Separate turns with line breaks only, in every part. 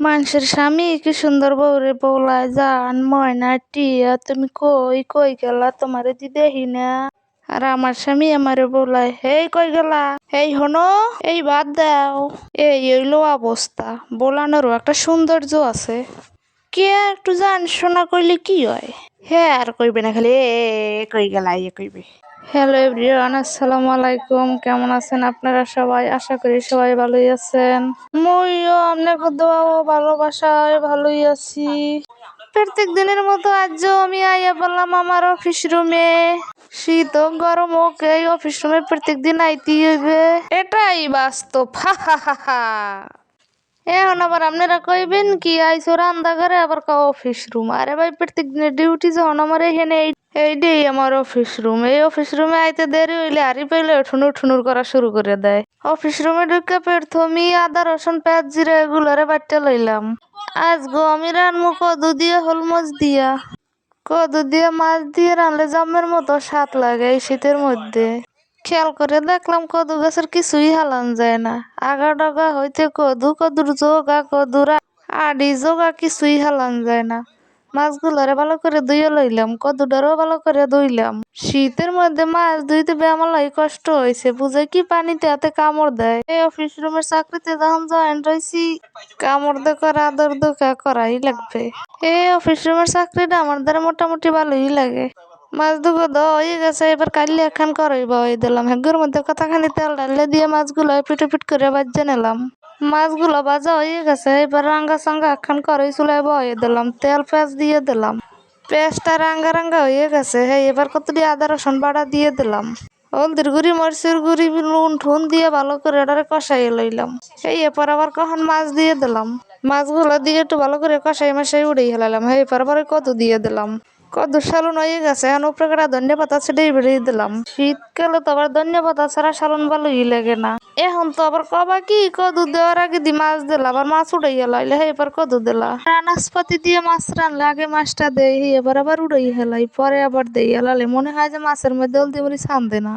মানুষের স্বামী কি সুন্দর বউরে বউলায় জান ময়না টিয়া তুমি কই কই গেলা? তোমারে দি না। আর আমার স্বামী আমারে বউলায় হেই কই গেলা? এই হনো এই বাদ দাও। এই হইল অবস্থা। বোলানোরও একটা সৌন্দর্য আছে। কে একটু জান শোনা কইলে কি হয়? হ্যাঁ আর কইবে না খালি এ এ, এ কই গেলা ইয়ে কইবে? হ্যালো এভরিওয়ান আসসালামু আলাইকুম। কেমন আছেন আপনারা সবাই? আশা করি সবাই ভালোই আছেন। মইও আপনাকে দোয়া ভালোবাসায় ভালোই আছি। প্রত্যেক দিনের মতো আজও আমি আইয়া বললাম আমার অফিস রুমে শীত গরম এই অফিস রুমে প্রত্যেক দিন আইতেই হইবে। এটাই বাস্তব, হা হা হা এখন আবার আপনারা কইবেন কি আইসো ঘরে আবার কা অফিস রুম আরে ভাই, প্রত্যেক দিনের ডিউটি যখন আমার এখানে এইটাই আমার অফিস রুম এই অফিস রুমে আইতে দেরি হইলে আরি পাইলে ঠুনুর ঠুনুর করা শুরু করে দেয়। অফিস রুমে ঢুকে প্রথমই আদা, রসুন, পেঁয়াজ, জিরা এগুলারে বাটতে লইলাম। আজ গো আমি রানমু কদু দিয়ে হলমচ দিয়া। কদু দিয়ে মাছ দিয়ে রানলে জামের মতো স্বাদ লাগে এই শীতের মধ্যে। খেয়াল করে দেখলাম কদু গাছের কিছুই হালান যায় না। আগা ডগা হইতে কদু, কদুর জোগা, কদুরা আডি জোগা কিছুই হালান যায় না। মাছগুলারে ভালো করে ধুয়ে লইলাম কদুটারও ভালো করে ধুইলাম। শীতের মধ্যে মাছ ধুইতে বেমালাই কষ্ট হয়েছে বুঝে কি পানিতে হাতে কামড় দেয়? এই অফিস রুমের চাকরিতে যখন জয়েন্ট হয়েছি কামড় দে করা আদর দোকা করাই লাগবে। এই অফিস রুমের চাকরিটা আমার দ্বারা মোটামুটি ভালোই লাগে। মাছ দুগো দ হয়ে গেছে, এবার কালি একখান করাইব ওই দিলাম। হেগুর মধ্যে কতখানি তেল ডালে দিয়ে মাছগুলো পিটু পিট করে বাজে নিলাম। মাছগুলো ভাজা হয়ে গেছে, এবার রাঙ্গা সাঙ্গা একখান করাই চুলাই বয়ে দিলাম। তেল পেঁয়াজ দিয়ে দিলাম। পেঁয়াজটা রাঙ্গা রাঙ্গা হয়ে গেছে হ্যাঁ এবার কতটি আদা, রসুন বাড়া দিয়ে দিলাম। হলদির গুড়ি, মরিচের গুড়ি নুন ঠুন দিয়ে ভালো করে এটারে কষাই লইলাম। এই এরপর আবার কখন মাছ দিয়ে দিলাম? মাছগুলো দিয়ে একটু ভালো করে কষাই মাসাই উড়েই হেলালাম হ্যাঁ এরপর আবার কদু দিয়ে দিলাম। কদু সালন হয়ে গেছে, এখন উপরে করে ধন্য পাতা ছিটেই বেরিয়ে দিলাম। শীতকালে তো আবার ধন্য পাতা ছাড়া সালন ভালোই লাগে না। এখন তো আবার কবা কি, কদু দেওয়ার আগে দি মাছ দিলা আবার মাছ উড়াই হেলাইলে হ্যাঁ এবার কদু দিলা। রানাসপাতি দিয়ে মাছ রানলে আগে মাছটা দেই এবার আবার উড়াই হেলাই, পরে আবার দেই হেলালে। মনে হয় যে মাছের মধ্যে হলদি মরি ছান্দে না।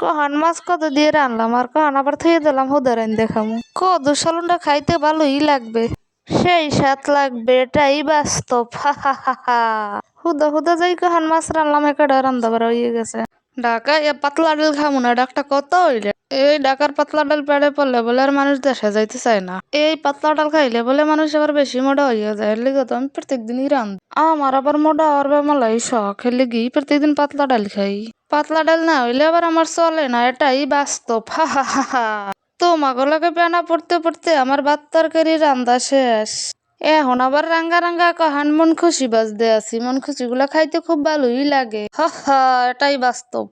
কহান মাছ কত দিয়ে রানলাম, আর কহান আবার থুয়ে দিলাম, হুদারাইন দেখামু। কদু সালনটা খাইতে ভালোই লাগবে। সেই সাত লাগবে, এটাই বাস্তব। হা হা হা হুদা হুদা, যাই কহান মাছ রানলাম একটা রান্দা বাড়া হয়ে গেছে। ঢাকা, এ পাতলা ডাল খামু না, ডাকটা কত হইলে? এই ঢাকার পাতলা ডাল পেড়ে পড়লে বলে আর মানুষ দেশে যাইতে চায় না। এই পাতলা ডাল খাইলে বলে মানুষ আবার বেশি মোটা হইয়া যায়, এর লিগে তো আমি প্রত্যেক দিনই রান্ধ আমার আবার মোটা হওয়ার বেমালাই শখ, এর লিগে প্রত্যেকদিন পাতলা ডাল খাই। পাতলা ডাল না হইলে আবার আমার চলে না, এটাই বাস্তব। হা হা হা হা। তো মাগলাকে পেনা পড়তে পড়তে আমার ভাত তরকারি রান্দা শেষ। এখন আবার রাঙ্গা রাঙ্গা কাহান মন খুশি বাজতে আছি। মন খুশি গুলা খাইতে খুব ভালোই লাগে। হা হা, এটাই বাস্তব।